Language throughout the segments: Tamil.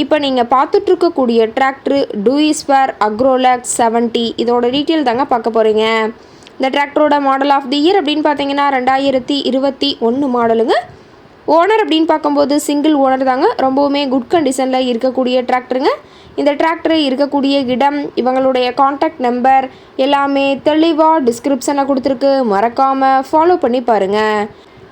இப்போ நீங்கள் பார்த்துட்ருக்கக்கூடிய tractor Deutz Fahr Agrolux seventy இதோட டீட்டெயில் தாங்க பார்க்க போகிறீங்க இந்த டிராக்டரோட மாடல் ஆஃப் தி இயர் அப்படின்னு பார்த்தீங்கன்னா ரெண்டாயிரத்தி இருபத்தி ஒன்று மாடலுங்க ஓனர் அப்படின்னு பார்க்கும்போது சிங்கிள் ஓனர் தாங்க. ரொம்பவுமே குட் கண்டிஷனில் இருக்கக்கூடிய டிராக்டருங்க இந்த டிராக்டர் இருக்கக்கூடிய இடம் இவங்களுடைய காண்டாக்ட் நம்பர் எல்லாமே தெளிவாக டிஸ்கிரிப்ஷனில் கொடுத்துருக்கு. மறக்காமல் ஃபாலோ பண்ணி பாருங்கள்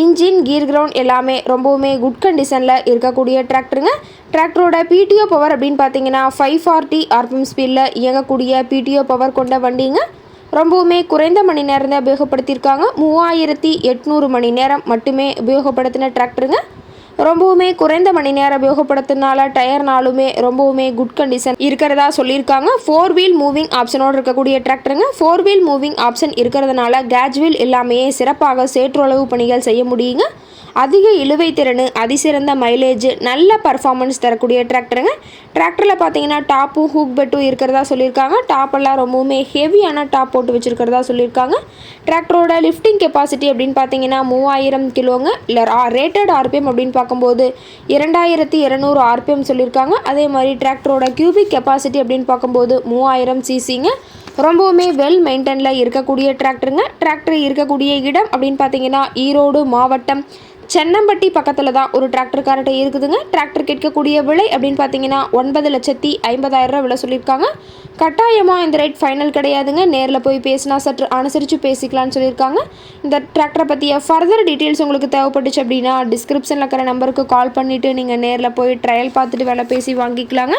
இன்ஜின் கீர் கிரவுண்ட் எல்லாமே ரொம்பவுமே குட் கண்டிஷனில் இருக்கக்கூடிய டிராக்டருங்க டிராக்டரோட பிடிஓ பவர் அப்படின்னு பார்த்தீங்கன்னா ஃபைவ் ஃபார்ட்டி ஆர்பிஎம் ஸ்பீடில் இயங்கக்கூடிய பிடிஓ பவர் கொண்ட வண்டிங்க. ரொம்பவுமே குறைந்த மணி நேரம் தான் உபயோகப்படுத்தியிருக்காங்க. மூவாயிரத்தி எட்நூறு மணி நேரம் மட்டுமே உபயோகப்படுத்தின டிராக்டருங்க ரொம்பவுமே குறைந்த மணி நேரம் உபயோகப்படுத்தினால டயர்னாலுமே ரொம்பவுமே குட் கண்டிஷன் இருக்கிறதா சொல்லியிருக்காங்க. ஃபோர் வீல் மூவிங் ஆப்ஷனோடு இருக்கக்கூடிய டிராக்டருங்க ஃபோர் வீல் மூவிங் ஆப்ஷன் இருக்கிறதுனால கேஜ்வீல் இல்லாமையே சிறப்பாக சேற்றுளவு பணிகள் செய்ய முடியுங்க. அதிக இழுவை திறன் அதிசிறந்த மைலேஜ் நல்ல பர்ஃபார்மன்ஸ் தரக்கூடிய டிராக்டருங்க டிராக்டரில் பார்த்தீங்கன்னா டாப்பும் ஹூக் பெட்டும் இருக்கிறதா சொல்லியிருக்காங்க. டாப்பெல்லாம் ரொம்பவுமே ஹெவியான டாப் போட்டு வச்சுருக்கிறதா சொல்லியிருக்காங்க. டிராக்டரோட லிஃப்டிங் கெப்பாசிட்டி அப்படின்னு பார்த்தீங்கன்னா மூவாயிரம் கிலோங்க. இல்லை ரேட்டட் ஆர்பிஎம் அப்படின்னு பார்க்கும்போது இரண்டாயிரத்தி இரநூறு ஆர்பிஎம் சொல்லியிருக்காங்க. அதே மாதிரி டிராக்டரோட கியூபிக் கெப்பாசிட்டி அப்படின்னு பார்க்கும்போது மூவாயிரம் சிசிங்க. ரொம்பவுமே வெல் மெயின்டெனில் இருக்கக்கூடிய டிராக்டருங்க டிராக்டர் இருக்கக்கூடிய இடம் அப்படின்னு பார்த்தீங்கன்னா ஈரோடு மாவட்டம் சென்னம்பட்டி பக்கத்தில் தான் ஒரு டிராக்டர் இருக்குதுங்க. டிராக்டர் கேட்கக்கூடிய விலை அப்படின்னு பார்த்தீங்கன்னா ஒன்பது லட்சத்தி ஐம்பதாயிரரூவா விலை சொல்லியிருக்காங்க. கட்டாயமாக இந்த ரேட் ஃபைனல் கிடையாதுங்க. நேரில் போய் பேசினா சற்று அனுசரித்து பேசிக்கலாம்னு சொல்லியிருக்காங்க. இந்த டிராக்டரை பற்றிய ஃபர்தர் டீட்டெயில்ஸ் உங்களுக்கு தேவைப்பட்டுச்சு அப்படின்னா டிஸ்கிரிப்ஷனில் இருக்கிற நம்பருக்கு கால் பண்ணிவிட்டு நீங்கள் நேரில் போய் ட்ரையல் பார்த்துட்டு வேலை பேசி வாங்கிக்கலாங்க.